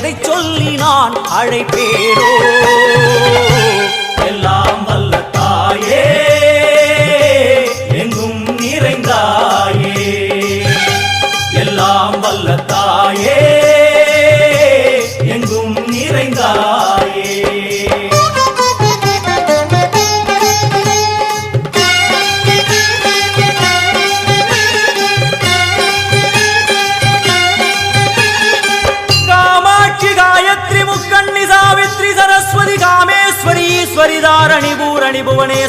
எதை சொல்லி நான் அழைப்பேனோ?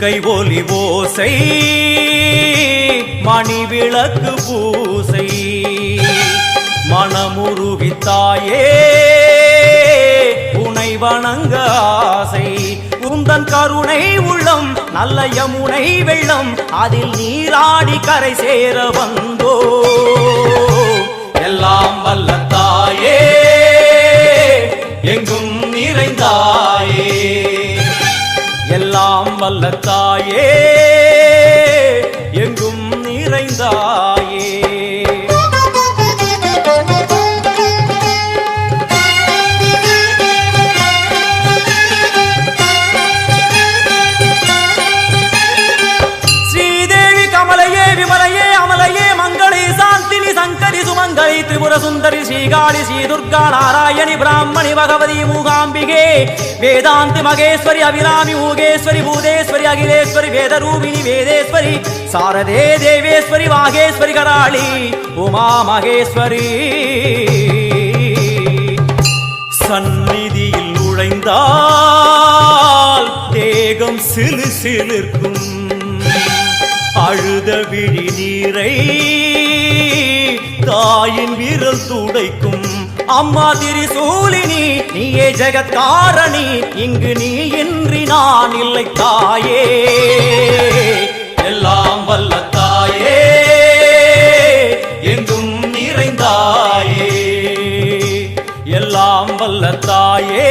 கை ஒலி ஓசை மணி விளக்கு பூசை. மனமுருகி தாயே உனை வணங்க ஆசை. உந்தன் கருணை உள்ளம் நல்ல யமுனை வெள்ளம் அதில் நீராடி கரை சேர வந்தோ. எல்லாம் வல்ல தாயே எங்கும் நிறைந்தாய். எல்லாம் வல்ல தாயே எங்கும் நிறைந்தாயே. திரிபுர சுந்தரி ஸ்ரீகாளி ஸ்ரீ துர்கா நாராயணி பிராமணி பகவதி மூகாம்பிகே. வேதாந்தி மகேஸ்வரி அபிராமி மூகேஸ்வரி பூதேஸ்வரி அகிலேஸ்வரி வேதரூபிணி வேதேஸ்வரி சாரதே தேவேஸ்வரி வாகேஸ்வரி கராளி உமா மகேஸ்வரி. சந்நிதியில் நுழைந்தால் தேகம் சிலு சிலிர்க்கும். அழுத விழி நீரை தாயின் விரல் துடைக்கும். அம்மா திரிசூலினி நீயே ஜெகத்காரணி இங்கு நீ இன்றி நான் இல்லை தாயே. எல்லாம் வல்ல தாயே எங்கும் நிறைந்தாயே. எல்லாம் வல்ல தாயே.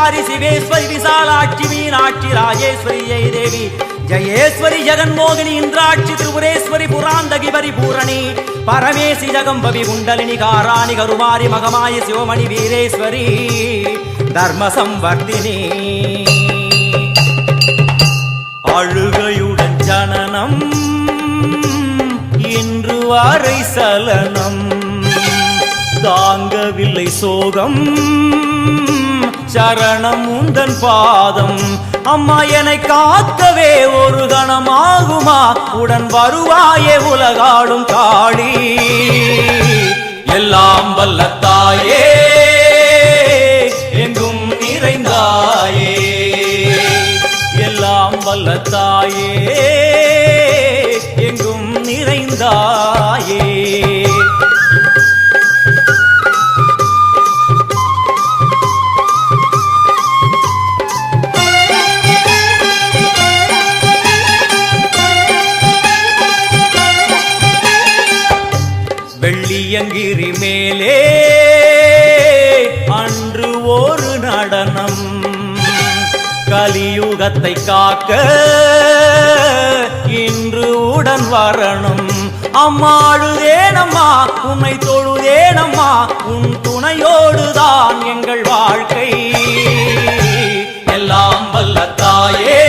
ఓంకారి శివేశ్వరి విశాలాక్షి మీనాక్షి రాజేశ్వరి జయదేవి జయేశ్వరి జగన్మోగిని ఇంద్రాక్షి త్రిపురేశ్వరి పురాందగి పరిపూరణి పరమేశి జగంబవి గుండలిని కారాణి కరుమారి మగమాయి శివమణి వీరేశ్వరి ధర్మ సంవర్ధిని அழுகையுடன் ஜனனம் இன்று வாரை சலனம் தாங்கவில்லை சோகம் சரணம் உந்தன் பாதம். அம்மா என்னை காக்கவே ஒரு கணமாகுமா? உடன் வருவாயே உலகாடும் காளி எல்லாம் வல்லத்தாயே எங்கும் நிறைந்தாயே. எல்லாம் வல்லத்தாயே. சரணம் கலியுகத்தை காக்க இன்று உடன் வரணும். அம்மாழுதேனம்மா உன்னை தொழுதேனம்மா உன் துணையோடுதான் எங்கள் வாழ்க்கை. எல்லாம் வல்ல தாயே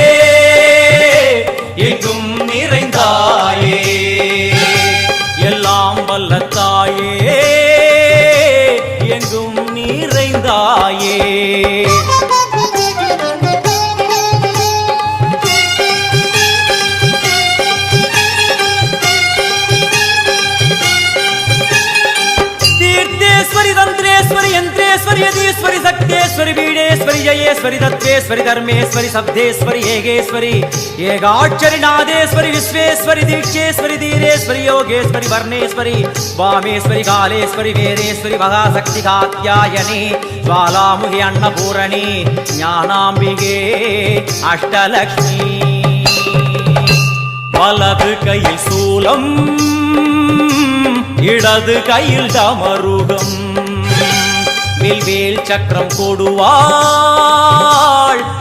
सत्येश्वरि बीडेश्वरि जयेश्वरि तत्त्वेश्वरि धर्मेश्वरि शब्देश्वरि येगेश्वरि ஏகாட்சரி நாதேஸ்வரி விஸ்வேஸ்வரி தீட்சேஸ்வரி தீரேஸ்வரி யோகேஸ்வரி வர்ணேஸ்வரி வாமேஸ்வரி காலேஸ்வரி வேரேஸ்வரி மகாசக்தி காத்தியாயனி ஜுவாலாமுகி அன்னபூரணி ஞானாம்பிகே அஷ்டலக்ஷ்மி வலது கையில் சூலம் இடது கையில் டமருகம் வில்வேல் சக்கரம் கொடுவாள்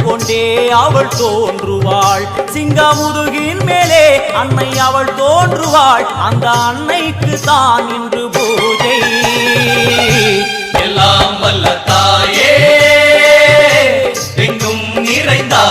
கொண்டே அவள் தோன்றுவாள். சிங்கமுதுகின் மேலே அன்னை அவள் தோன்றுவாள். அந்த அன்னைக்கு தான் இன்று பூஜை. எல்லாம் வல்ல தாயே எங்கும் நிறைந்தார்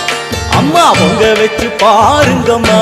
அம்மா பொங்க வச்சு பாருங்கம்மா.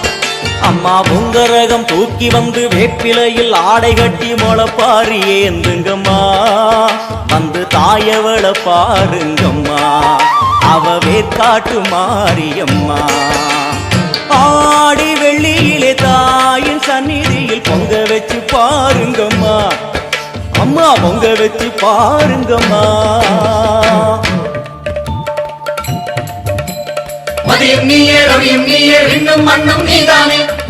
அம்மா உங்கரகம் தூக்கி வந்து வேப்பிலையில் ஆடை கட்டி முளைப்பாரி ஏந்துங்கம்மா வந்து தாயவளை பாருங்கம்மா. அவ வேற்காட்டு மாரியம்மா. ஆடி வெள்ளியிலே தாயின் சந்நிதியில் பொங்க வச்சு பாருங்கம்மா. அம்மா பொங்க வச்சு பாருங்கம்மா. மதியம் நீயே ரவியும் நீயே விண்ணும் மண்ணும் நீதானே.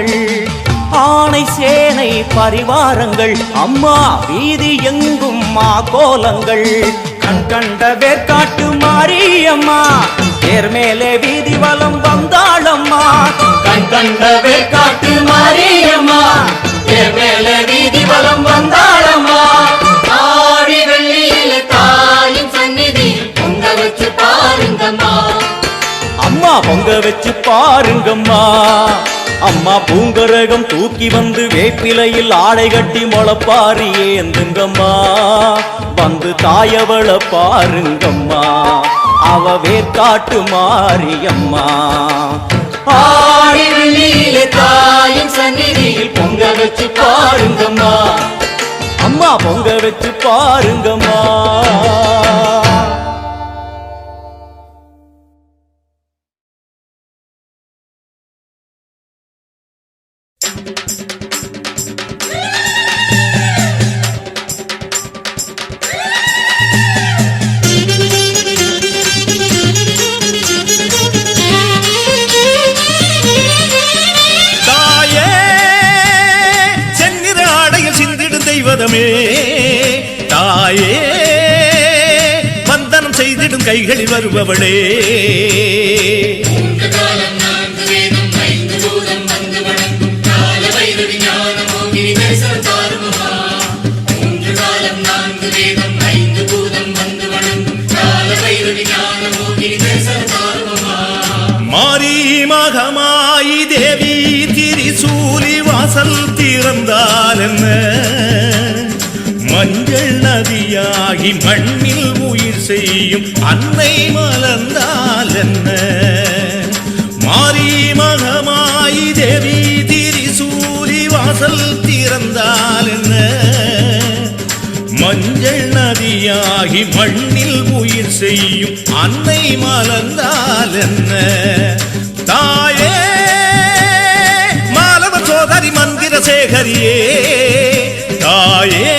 கோலங்கள் ஆணை சேனை பரிவாரங்கள் அம்மா வீதி எங்கும் மா கோலங்கள் கண் கண்ட வேர்க்காட்டு மாரியம்மா தேர் மேலே வீதி வலம் வந்தாளம்மா. கண் கண்ட வேற்காட்டு மாரியம்மா தேர் வீதி வலம் வந்தாள் பொங்க வச்சு பாருங்கம்மா. அம்மா பூங்கரகம் தூக்கி வந்து வேப்பிலையில் ஆடை கட்டி முளைப்பாரி ஏந்துங்கம்மா வந்து தாயவள பாருங்கம்மா. அவ வேர்க்காட்டு மாரியம்மா. தாயின் சந்நிதியில் பொங்க வச்சு பாருங்கம்மா. அம்மா பொங்க வச்சு பாருங்கம்மா. தெய்வதமே தாயே வந்தனம் செய்திடும் கைகளில் வருபவளே. மாரி மகமாயி தேவி திரிசூலி வாசல் திறந்தால் என்ன? மஞ்சள் நதியாகி மண்ணில் உயிர் செய்யும் அன்னை மலர்ந்தால் என்ன? மாறி மகமாயி தேவி திரிசூலி வாசல் திறந்தால் என்ன? மஞ்சள் நதியாகி மண்ணில் உயிர் செய்யும் அன்னை மலர்ந்தால் என்ன? தாயே மாலவ சோதரி மந்திர சேகரியே தாயே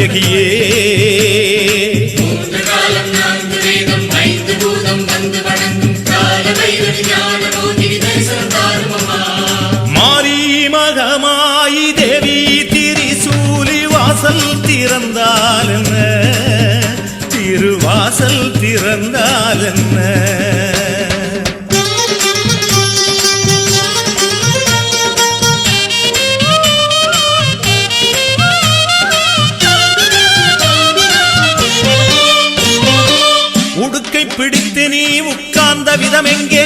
நாயகியே. மாரி மகமாயி தேவி திரிசூலி வாசல் திறந்தால் என்ன? உலகமெங்கே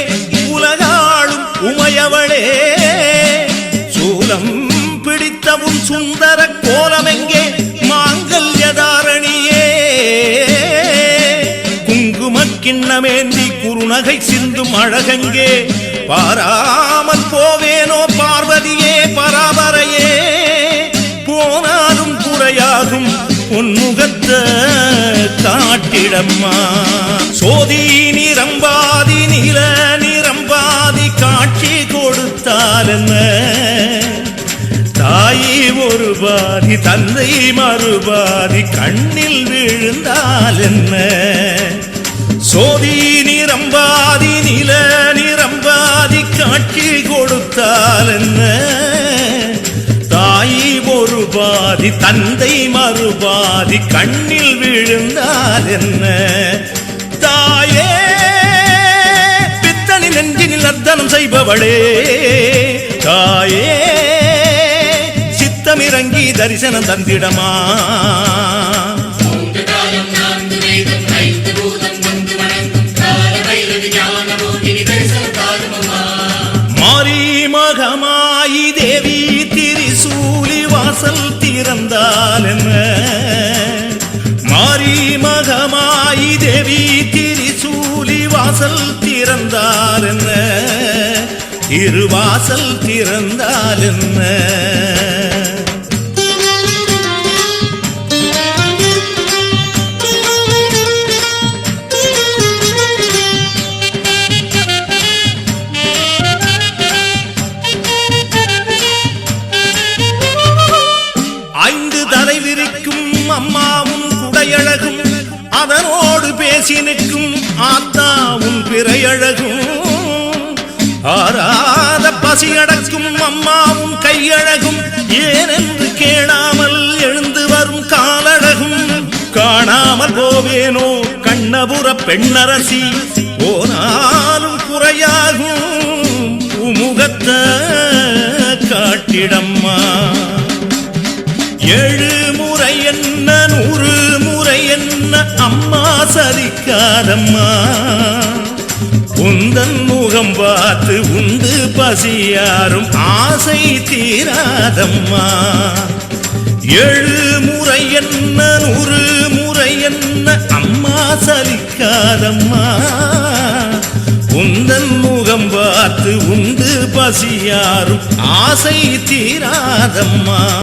உலகாளும் உமையவளே. சூலம் பிடித்தவும் சுந்தர கோலமெங்கே மாங்கல்யதாரணியே. குங்குமக்கிண்ணமேந்தி குறுநகை சிந்தும் அழகெங்கே. பாராமல் போவேனோ பார்வதியே பராபரையே. போனாலும் குறையாகும் உன்முகத்த காட்டிடம்மா. சோதி நிரம்பா நில நிரம்பாதி காட்சி கொடுத்தாலென்ன? தாயி ஒரு பாதி தந்தை மறுபாதி கண்ணில் விழுந்தால் என்ன சோதி நிரம்பாதி நில நிரம்பாதி காட்சி கொடுத்தால் என்ன தாயி ஒரு பாதி தந்தை மறுபாதி கண்ணில் விழுந்தால் என்ன நர்த்தனம் செய்பவளே. தாயே சித்தமிறங்கி தரிசனம் தந்திடமா? மாரி மகமாயி தேவி திரிசூலி வாசல் திறந்தால் என்ன? வாசல் திறந்தார் என்ன? திருவாசல் திறந்தால் என்ன? ஏனோ கண்ணபுர பெண்ணரசி போனாலும் குறையாகும் உமுகத்த காட்டிடம்மா. ஏழு முறை என்ன நூறு முறை என்ன அம்மா சரிக்காதம்மா உந்தன் முகம் பார்த்து உண்டு பசியாரும் ஆசை தீராதம்மா. ஏழு முறை என்ன நூறு முறை சொன்ன அம்மா சலிக்காதம்மா? உந்தன் முகம் பார்த்து உந்து பசியாரும் ஆசை தீராதம்மா.